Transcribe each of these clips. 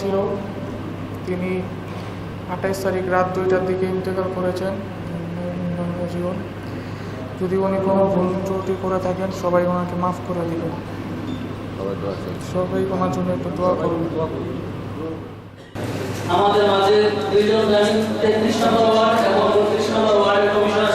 ছিল। তিনি আঠাইশ তারিখ রাত দুইটার দিকে ইন্তেকাল করেছেন জীবন যদি উনি কোনো ভুল ত্রুটি করে থাকেন সবাই ওনাকে মাফ করে দিবেন। সবাই ওনার জন্য একটু দোয়া করুন। আমাদের মাঝে দুইজন জানি তেত্রিশ নম্বর ওয়ার্ড এবং বত্রিশ নম্বর ওয়ার্ডের কমিশনার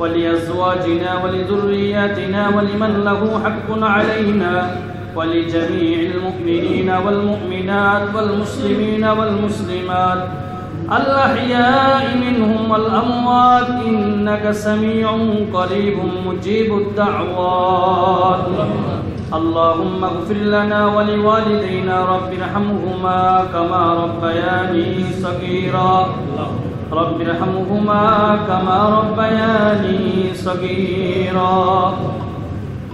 ولأزواجنا ولذرياتنا ولمن له حق علينا ولجميع المؤمنين والمؤمنات والمسلمين والمسلمات. الأحياء منهم والأموات إنك سميع قريب مجيب الدعوات. اللهم اغفر لنا ولوالدينا رب ارحمهما كما ربياني صغيرا. رب ارحمهما كما ربياني صغيرا.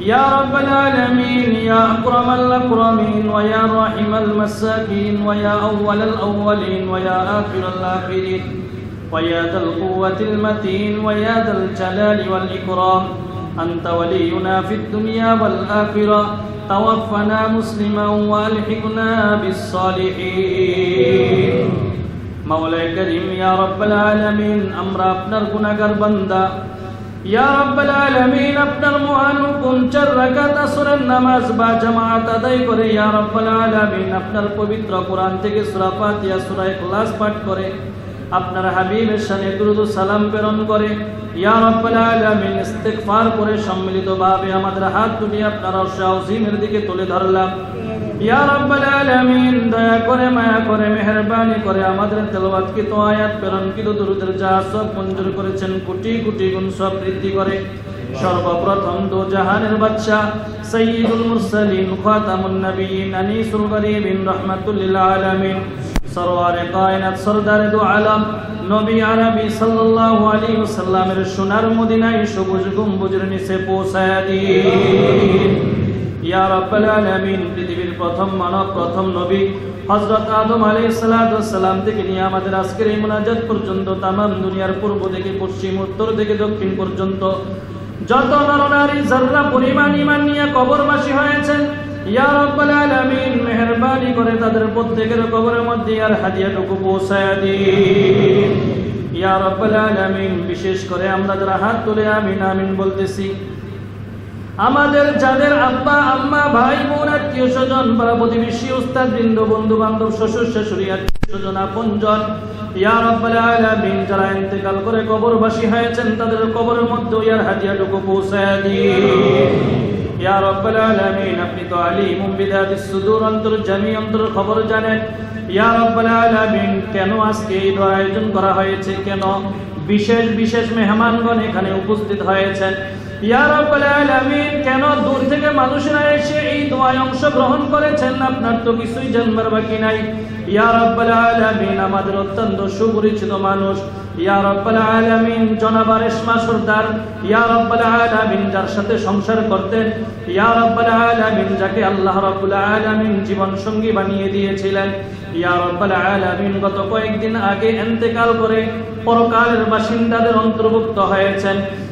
يا رب العالمين يا أكرم الأكرمين ويا راحم المساكين ويا أول الأولين ويا آخر الآخرين ويا ذا القوة المتين ويا ذا الجلال والإكرام. أنت ولينا في الدنيا والآخرة. توفنا مسلما وألحقنا بالصالحين. মাওলায় করিম, ইয়া রব্বাল আলামিন, আমরা আপনার গুনাহগার বান্দা। ইয়া রব্বাল আলামিন, আপনার মহান হুকুম, চার রাকাত আসরের নামাজ বা জামাত আদায় করে, ইয়া রব্বাল আলামিন, আপনার পবিত্র কোরআন থেকে সূরা ফাতিহা, সূরা ইখলাস পাঠ করে, আপনার হাবিবের সানে দ্রুত সালাম প্রেরণ করে, ইয়া রব্বাল আলামিন, ইস্তেগফার করে সম্মিলিতভাবে আমাদের হাত দুটি আপনার অর্শাউজিমের দিকে তুলে ধরলাম। ইয়া রাব্বাল আলামিন, দয়া করে মায়া করে, মেহেরবানি করে আমাদের তেলাওয়াত কি তো আয়াত প্রেরণ কি তো দুরুদের যা সব মঞ্জুর করেছেন, কোটি কোটি গুণ সব বৃদ্ধি করে। সর্বপ্রথম দো জাহানের বাদশা সৈয়দুল মুরসালিন, খাতামুন নবিয়িন আনিসুল গরিবিন রাহমাতুল লিল আলামিন। সরওয়ারে কায়নাত, সরদার দু আলম, নবী আরবি সাল্লাল্লাহু আলাইহি ওয়াসাল্লামের সোনার মদিনায় সবুজ গম্বুজের নিচে পৌঁছায় দিন। ইয়া রাব্বাল আলামিন প্রথম মানব, প্রথম নবী। হযরত আদম আলাইহিস সালাম থেকে নিয়ে আমাদের আজকের এই মুনাজাত পর্যন্ত, তামাম দুনিয়ার পূর্ব থেকে, পশ্চিম, উত্তর থেকে, দক্ষিণ পর্যন্ত যত নরনারী যারা পরিমাণ ঈমান নিয়ে কবরবাসী হয়েছেন, ইয়া রাব্বাল আলামিন, মেহেরবানি করে তাদের প্রত্যেকের কবরের মধ্যে আর হাদিয়াটুকু পৌঁছায় দিন। ইয়া রাব্বাল আলামিন, বিশেষ করে আমরা যারা হাত তুলে আমিন আমিন বলতেছি আমাদের যাদের আব্বা, আম্মা, ভাই, বোন, আত্মীয় স্বজন পাড়া প্রতিবেশী, উস্তাদ, বৃন্দ বন্ধু বান্ধব শ্বশুর, শাশুড়ি, আত্মীয় স্বজন, আপনজন, ইয়া আলামিন, যারা ইন্তেকাল করে হয়েছেন, তাদের কবরের মধ্যে ইয়ার ইয়া রাব্বাল আলামিন, আপনি তো সুদূর অন্তর অন্তর খবর জানেন। ইয়া রাব্বাল আলামিন, কেন আজকে এই আয়োজন করা হয়েছে? কেন বিশেষ বিশেষ মেহমানগণ এখানে উপস্থিত হয়েছেন? কেন দূর থেকে মানুষরা এসে এই দোয়ায় অংশগ্রহণ করেছেন? আপনার তো কিছুই জানবার বাকি নাই। ইয়া রাব্বাল আলামিন, আমাদের অত্যন্ত সুপরিচিত মানুষ। ইয়া রাব্বাল আলামিন, জনাব রেশমা সর্দার। ইয়া রাব্বাল আলামিন, যার সাথে সংসার করতেন। ইয়া রাব্বাল আলামিন, যাকে আল্লাহ রাব্বুল আলামিন জীবন সঙ্গী বানিয়ে দিয়েছিলেন। ইয়া রাব্বাল আলামিন, গত কয়েকদিন আগে ইন্তেকাল করে পরকালের বাসিন্দাদের অন্তর্ভুক্ত হয়েছেন।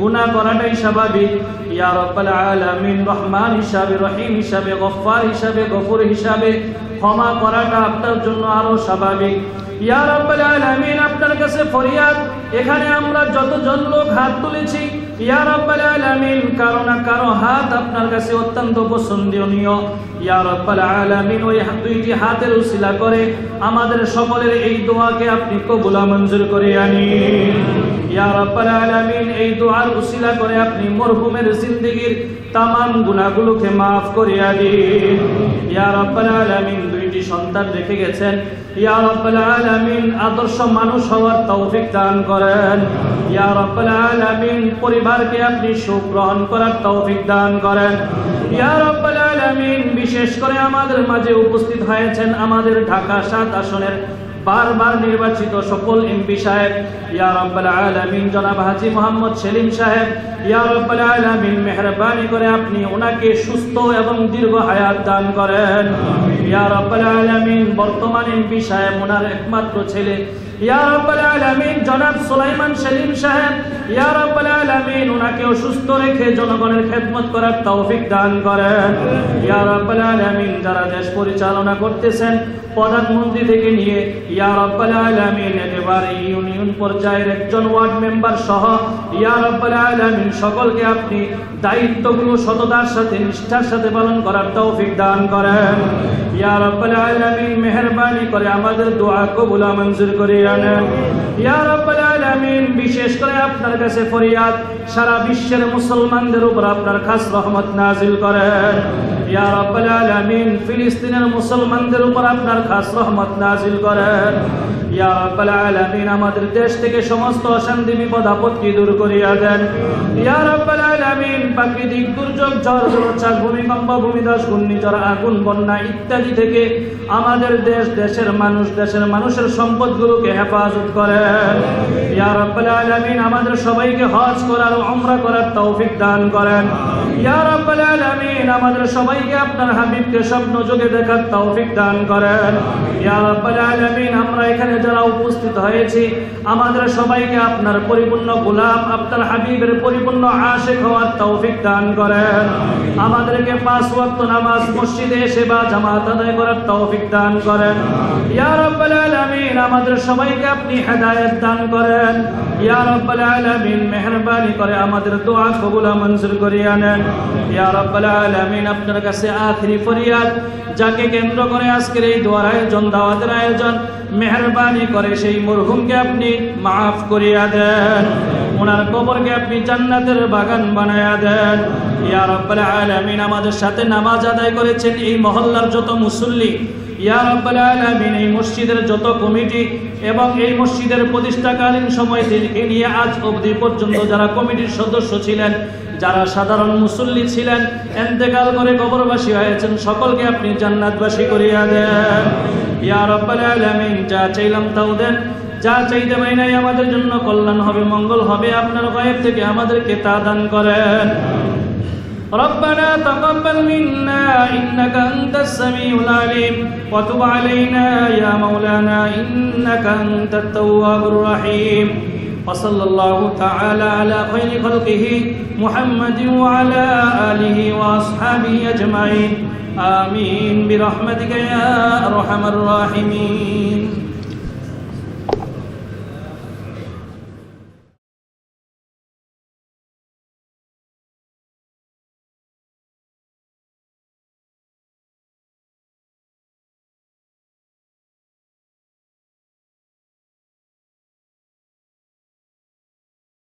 গুনাহ করাটাই স্বাভাবিক। ইয়া রব্বাল আলামিন, রহমান হিসাবে, রহিম হিসাবে, গফফার হিসাবে, গফুর হিসাবে ক্ষমা করাটা আপনার জন্য আরও স্বাভাবিক। ইয়া রব্বাল আলামিন, আপনার কাছে ফরিয়াদ, এখানে আমরা যতজন লোক হাত তুলেছি ইয়া রাব্বাল আলামিন, কারও না কারও হাত আপনার কাছে অত্যন্ত পছন্দনীয়। ওই দুইটি হাতের উসিলা করে আমাদের সকলের এই দোয়াকে আপনি কবুলা মঞ্জুর করে আনিন। আলামিন, এই দোয়ার উসিলা করে আপনি মরহুমের জিন্দেগীর তামাম গুনাহগুলোকে মাফ করে আলামিন দুইটি সন্তান রেখে গেছেন। ইয়া রব্বুল আলামিন আদর্শ মানুষ হওয়ার তৌফিক দান করেন। ইয়া রব্বুল আলামিন পরিবারকে আপনি সুখ গ্রহণ করার তৌফিক দান করেন। ইয়া রব্বুল আলামিন বিশেষ করে আমাদের মাঝে উপস্থিত হয়েছেন আমাদের ঢাকা সাত আসনের বারবার নির্বাচিত সকল এমপি সাহেব ইয়া রাব্বাল আলামিন জনাব হাজী মোহাম্মদ সেলিম সাহেব ইয়া রাব্বাল আলামিন মেহরবানি করে আপনি ওনাকে সুস্থ এবং দীর্ঘ হায়াত দান করেন। ইয়া রাব্বাল আলামিন বর্তমান এমপি সাহেব ওনার একমাত্র ছেলে ইয়া রাব্বাল আলামিন, জনাব সুলাইমান সেলিম সাহেব, ইয়া রাব্বাল আলামিন উনাকে অসুস্থ রেখে জনগণের খেদমত করার তৌফিক দান করেন। ইয়া রাব্বাল আলামিন, যারা দেশ পরিচালনা করতেছেন প্রধানমন্ত্রী থেকে নিয়ে ইয়া রাব্বাল আলামিন, একেবারে ইউনিয়ন পর্যায়ের একজন ওয়ার্ড মেম্বার সহ ইয়া রাব্বাল আলামিন সকলকে আপনি দায়িত্বগুলো সততার সাথে, নিষ্ঠার সাথে পালন করার তৌফিক দান করেন। ইয়া রাব্বাল আলামিন মেহেরবানি করে আমাদের দোয়া কবুল মঞ্জুর করে আনেন। ইয়া রাব্বাল আলামিন বিশেষ করে আপনার কাছে ফরিয়াদ সারা বিশ্বের মুসলমানদের উপর আপনার খাস রহমত নাজিল করেন। ইয়া রাব্বাল আলামিন ফিলিস্তিনের মুসলমানদের উপর আপনার খাস রহমত নাজিল করেন। ইয়া রাব্বাল আলামিন, আমাদের দেশ থেকে সমস্ত অশান্তি, বিপদ, আপত্তি দূর করিয়া দেন। ইয়া রাব্বাল আলামিন, প্রাকৃতিক দুর্যোগ, ঝড় জলোচ্ছ্বাস ভূমিকম্প, ভূমিধস, ঘূর্ণিঝড়, আগুন, বন্যা ইত্যাদি থেকে আমাদের দেশ, দেশের মানুষ, দেশের মানুষের সম্পদগুলোকে হেফাজত করেন ইয়া রাব্বাল আলামিন, আমাদের সবাইকে হজ করার, উমরা করার তৌফিক দান করেন। ইয়া রাব্বাল আলামিন, আমাদের সবাইকে আপনার হাবিবকে স্বপ্ন যোগে দেখার তৌফিক দান করেন। ইয়া রাব্বাল আলামিন, আমরা এখানে যারা উপস্থিত হয়েছে, আমাদের সবাইকে আপনার পরিপূর্ণ গোলাম আপনার হাবিবের পরিপূর্ণ আশেক হওয়ার তৌফিক দান করেন। আমাদেরকে পাঁচ ওয়াক্ত নামাজ মসজিদে সেবা জামাত আদায় করার তৌফিক দান করেন। ইয়া রাব্বাল আলামিন আমাদের সবাইকে আপনি হেদায়েত দান করেন। ইয়া রাব্বাল আলামিন, মেহেরবানি করে আমাদের দোয়া কবুল মঞ্জুর করিয়া নেন ইয়া রাব্বাল আলামিন, আপনার কাছে আখরি ফরিয়াদ, যাকে কেন্দ্র করে আজকের এই দোয়ার আয়োজন, দাওয়াতের আয়োজন, মেহরবানি করে সেই মরহুমকে আপনি মাফ করিয়া দেন। ওনার কবরকে আপনি জান্নাতের বাগান বানায়া দেন। ইয়া রাব্বাল আলামিন, আমাদের সাথে নামাজ আদায় করেছেন এই মহল্লার যত মুসল্লি ইয়া রাব্বাল আলামিন, এই মসজিদের যত কমিটি এবং এই মসজিদের প্রতিষ্ঠাকালীন সময় থেকে নিয়ে আজ অবধি পর্যন্ত যারা কমিটির সদস্য ছিলেন, যারা সাধারণ মুসল্লি ছিলেন, এন্তেকাল করে কবরবাসী হয়েছেন, সকলকে আপনি জান্নাতবাসী করিয়া দেন। ইয়া রাব্বাল আলামিন, যা চাইলাম তাও দেন। যা চাইতে পারি নাই আমাদের জন্য কল্যাণ হবে, মঙ্গল হবে, আপনার গায়েব থেকে আমাদেরকে তা দান করেন। ربنا تقبل منا إنك أنت السميع العليم. وتب علينا يا مولانا إنك أنت التواب الرحيم. وصلى الله تعالى على خير خلقه محمد وعلى آله وأصحابه أجمعين. آمين. برحمتك يا أرحم الراحمين.